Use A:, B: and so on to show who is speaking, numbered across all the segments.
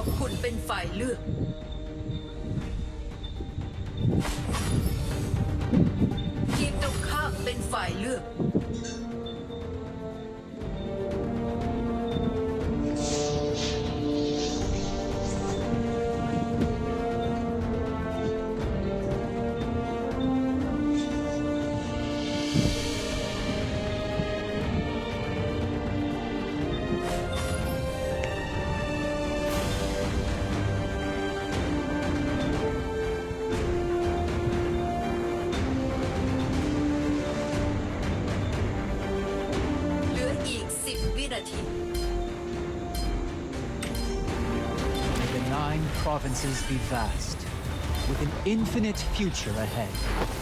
A: ของคุณเป็นฝ่ายเลือก ทีมตรงข้ามเป็นฝ่ายเลือก
B: provinces be vast, with an infinite future ahead.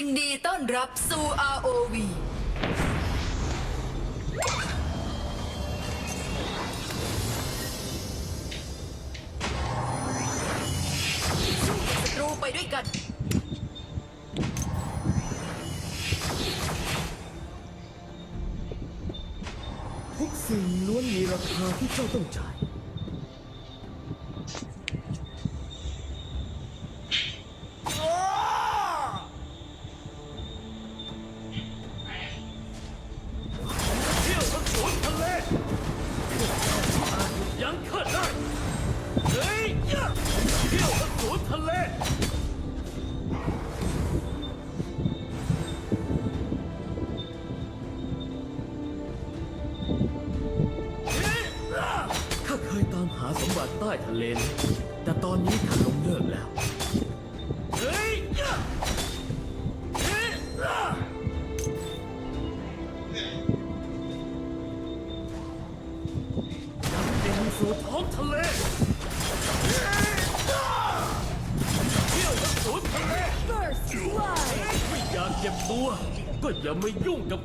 A: ยินดีต้อนรับสู่ ROV ศัตรูไปด้วยกัน
C: ทุกสิ่งล้วนมีราคาที่เจ้าต้องจ่าย หาสมบัติใต้ทะเล แต่ตอนนี้ข้าล้มเลิกแล้ว
D: เฮ้ยเฮ้ยเดินสู่ท้องทะเลเที่ยวทั้งสวนทะเลไม่อยากเจ็บตัว ก็อย่ามายุ่งกับ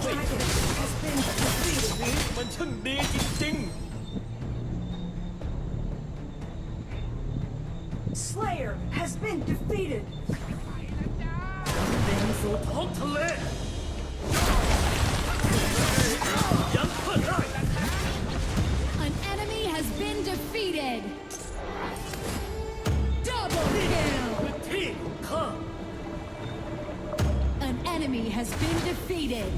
D: นมันช่างดีจริง
E: Slayer has been defeated.
D: ๆเดินสู่ท้องทะเล ยังข้าได้
F: An enemy has been defeated. Double kill.
D: พื้นที่ของข้า
F: An enemy has been defeated.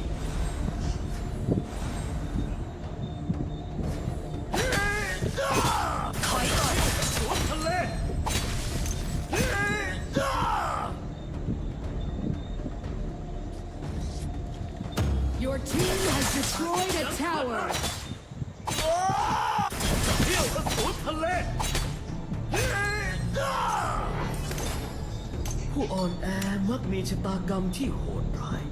A: ผู้อ่อน
D: แอ
C: มักมีชะตากรรมที่โหดร้าย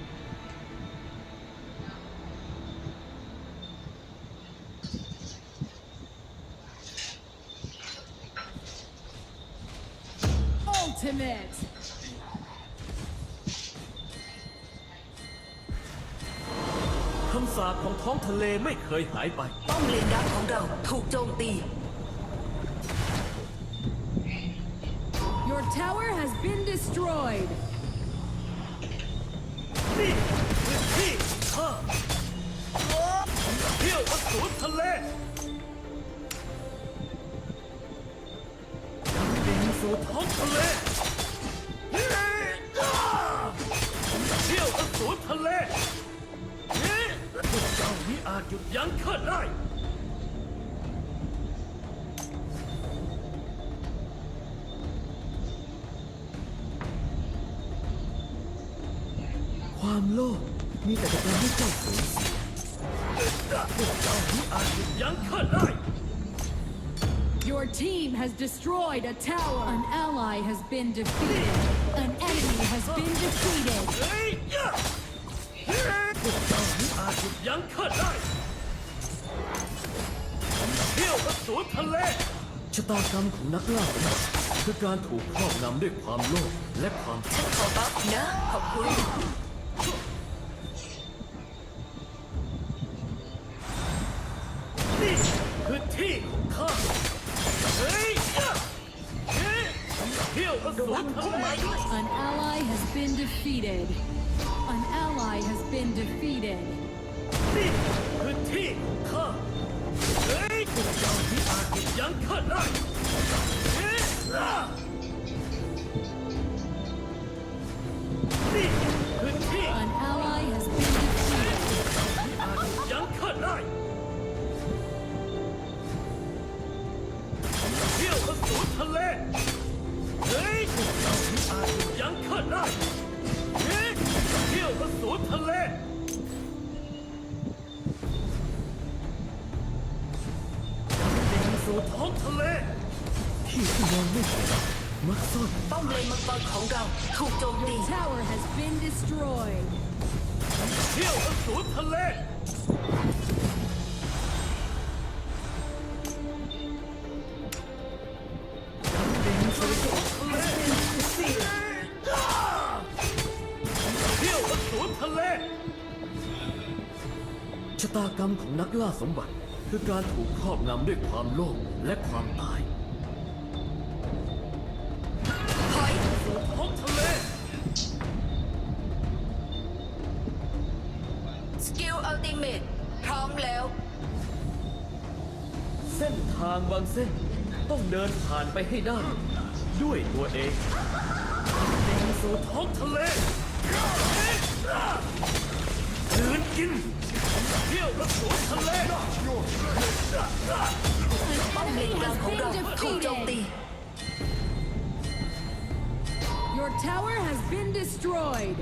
F: Ultimate.
C: คำสาปของท้องทะเลไม่เคยหายไป
A: ป้อมเลนดักของเราถูกโจมตี
F: Your tower has been destroyed.
D: นี่คือที่ของข้าเที่ยวอสูรทะเลดิ่งสู่ท้องทะเล ทะเลเฮ้ยพวกเจ้ามิอาจหยุดยั้งข้าได้
C: ความโลภมีแต่จะทำให้เจ้าสูญเสีย
D: พวกเจ้ามิอาจหยุดยั้งข้าได้
F: Your team has destroyed a tower. An ally has been defeated. An enemy has been defeated.
D: เฮ้ย ยุดยั้งข้าได้เที่ยวอสูรทะเล
C: ชะตากรรมของนักล่าเป็นคือการถูกครอบงำด้วยความโลภและความ
A: ฉันขอบัฟนะ ขอบคุณ
D: นี่คือที่ของข้าเฮ้ยยะเฮ้ยเที่ยวอสูรทะเล
F: An ally has been defeated. An ally has been defeated.
D: 看谁敢想你二弟杨看来，我你死。 มเล
C: นมั
A: งกรของเราถูกโจมตี
F: Tower has been destroyed.
D: เที่ยวอสูรทะเลดิ่งสู่ท้องทะเล เที่ยวอสูรทะเล
C: ชะตากรรมของนักล่าสมบัติ คือการถูกครอบงำด้วยความโลภและความตาย เดินผ่านไปให้ได้ ด้วยตัวเอง
D: ดิงสู่ท้องทะเลคืนกินเที่ยวอสูรทะเล
A: ป้อมเลนกลางของเราถูกโจมตี
F: Your tower has been destroyed.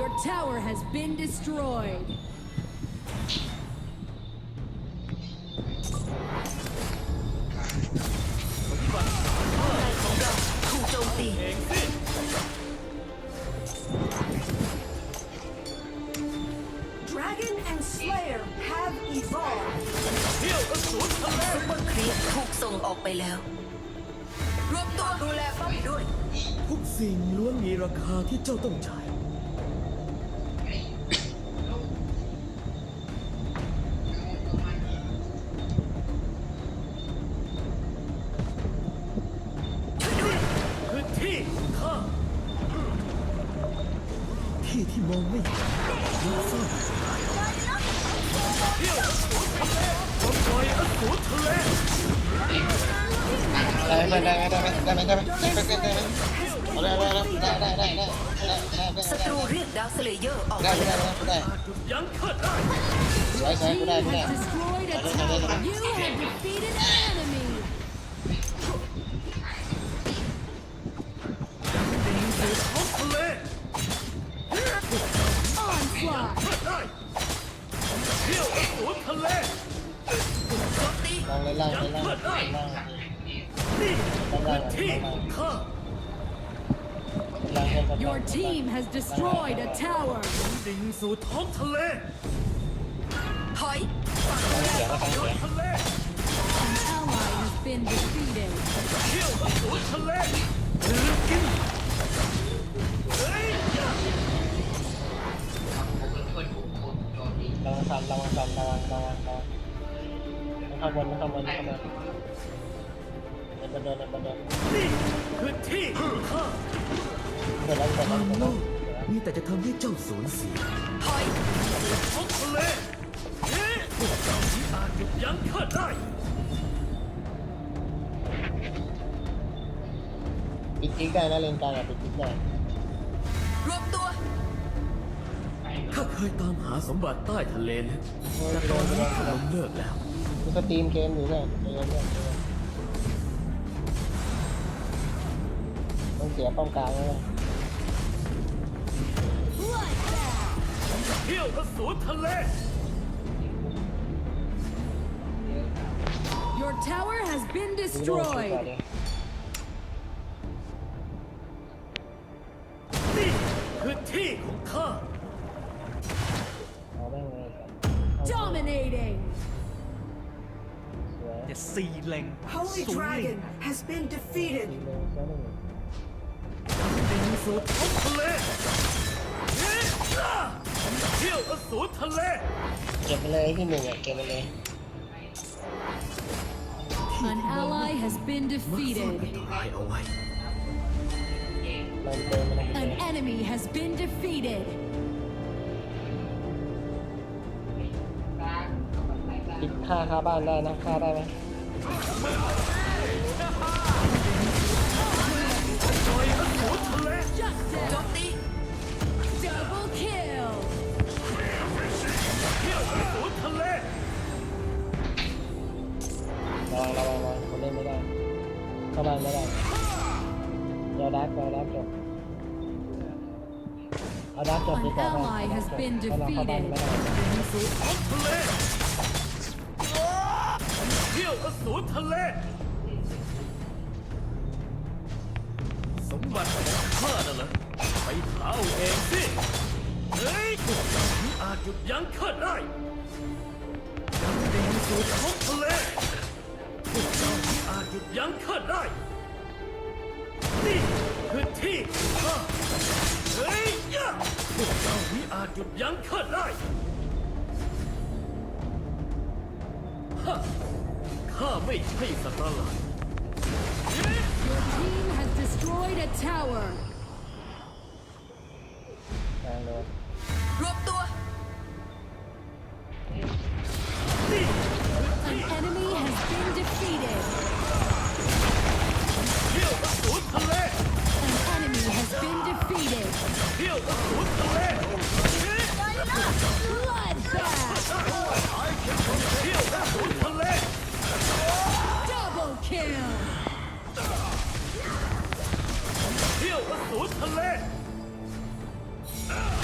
F: Your tower has been destroyed.
A: ของเราถูกโจมตี
D: เองสิ
E: Dragon and Slayer have evolved.
D: เที่ยวอสูรทะเล
A: ซุปเปอร์ครีปถูกส่งออกไปแล้ว รวมตัวดูแลป้อมด้วย
C: ทุกสิ่งล้วนมีราคาที่เจ้าต้องจ่าย ได้
G: ไหมได้ไหมได้ไหมได้ไหมได้ไหมได้ไหมได้ไหมได้ได้ได้ได้ได้ได้
A: ศัตรูเรียกดาวสเลเยอร์ออก
G: ได้
A: ไป
G: ได้
A: แล้ว
G: ได้ได้
D: อาจหยุดยั้งข้าได้
G: สวยสวย
F: Your
G: กูได้
F: team
G: กูได้
F: has destroyed a tower. You have defeated an enemy.
D: ดิ่งสู่ท้องทะเล
F: Onslaught.
D: ข้าได้เที่ยวอสูรทะเล
A: โจมตี
G: ลองเลยล่างเลยล่างล่าง
D: นี่คือที่ของข้า
G: ล่างให้
F: Your team has destroyed a tower.
D: ดิ่งสู่ท้องทะเล
A: ถอย
G: เสียงแล้วฟังเสียง
D: ทะเล
F: An ally has been defeated.
D: เที่ยวอสูรทะเลลืมกินเฮ้ย
G: ระวังสั่นระวังสั่นระวังระวังระวังข้างบนข้างบนข้างบน เดินเดินเดินเดิน
D: นี่คือที่ของข้า
G: เดินแล้วเดิน
C: ค
G: แล้ว
C: วาม
G: เดิน
C: โล
G: แล้ว
C: ภมีแต่จะทำให้เจ้าสูญเสีย
A: ถอย
D: ท้องทะเลเฮ้ยพวกเจ้าที่อาจหยุดยั้งข้าได้
G: ปิดกิ๊กได้นะเลนกลางอะปิดกิ๊กได้
A: รวมตัว
C: ข้าเคยตามหาสมบัติใต้ทะเลลึกแต่ตอนนี้ข้าล้มเลิกแล้ว
G: กูสตรีมเกมอยู่เนี่ยเดินเดิน ต้องเสียป้อมกลางแล้ว
F: Bloodbath.
D: เที่ยวอสูรทะเล
F: Your tower has been
G: ดูโลกก่อน
F: destroyed.
G: เลย
D: นี่คือที่ของข้า
G: เอาแม่งเลย
F: Dominating.
G: สวย
B: The ceiling.
E: Holy Dragon has been defeated.
G: ทีเลยซ้อนหนึ่ง
D: ดิ่งสู่ท้องทะเลเฮ้ยอ่ะเที่ยวอสูรทะเล
G: เก็บไปเลยที่หนึ่งอ่ะเก็บไปเลย
F: An ally has been
C: มักซ่อน
F: defeated.
C: อันตรายเอาไว้
G: มันเดินมาเลย
F: An enemy has been defeated.
G: คิดค่าค่าบ้านได้นะค่าได้ไหม
D: ที่ยวอสูรทะเล
G: ระวังระวังระวังคนเล่นไม่ได้เข้าบ้านไม่ได้เดี๋ยวดักเดี๋ยวดักจบเอาดักจบดีกว่า
F: An ally has been
G: เพราะเราเข้าบ้านไม่ได้
D: ดิ่งสู่ท้องทะเลเที่ยวอสูรทะเล ไปหาเอาเองสิ เฮ้ยพวกเราอาจหยุดยั้งข้าได้ยังดิ่งสู่ท้องทะเลพวกเจ้าที่อาจหยุดยั้งข้าได้ นี่คือที่ข้าเฮ้ยยะพวกเจ้าที่อาจหยุดยั้งข้าได้ฮะข้าไม่ใช่สัตว์ประหลาด
F: Your team has destroyed a tower.
G: An enemy has been defeated. An enemy
A: has been defeated. Bloodbath. Double kill. เที่ยวอสูรทะเล Ah!